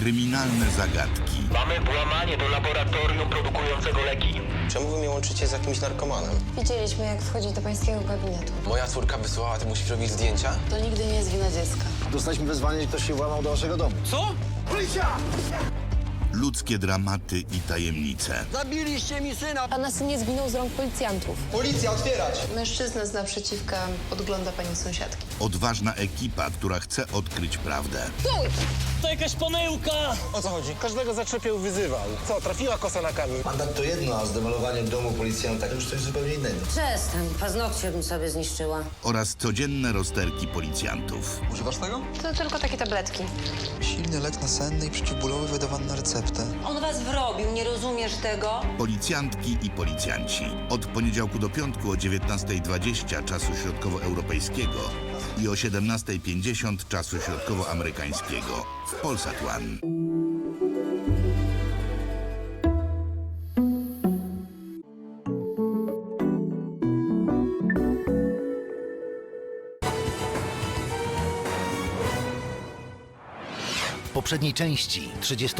Kryminalne zagadki, Mamy włamanie do laboratorium produkującego leki. Czemu wy mnie łączycie z jakimś narkomanem? Widzieliśmy, jak wchodzi do pańskiego gabinetu. Moja córka wysłała temu świrowi zdjęcia? To nigdy nie jest wina dziecka. Dostaliśmy wezwanie, że ktoś się włamał do waszego domu. ludzkie dramaty i tajemnice. Zabiliście mi syna! Pana syn nie zginął z rąk policjantów. Policja, otwierać! Mężczyzna z naprzeciwka podgląda pani sąsiadki. Odważna ekipa, która chce odkryć prawdę. To jakaś pomyłka! O co chodzi? Każdego zaczepiał, wyzywał. Co, trafiła kosa na kamień? Mandat to jedno, a zdemolowanie domu policjanta to już coś zupełnie innego. Przestań, paznokcie bym sobie zniszczyła. Oraz codzienne rozterki policjantów. Używasz tego? To tylko takie tabletki. Silny lek nasenny i przeciwbólowy wydawany na receptę. On was wrobił, nie rozumiesz tego? Policjantki i policjanci. Od poniedziałku do piątku o 19.20 czasu środkowoeuropejskiego i o 17.50 czasu środkowoamerykańskiego w Polsat One. W poprzedniej części 30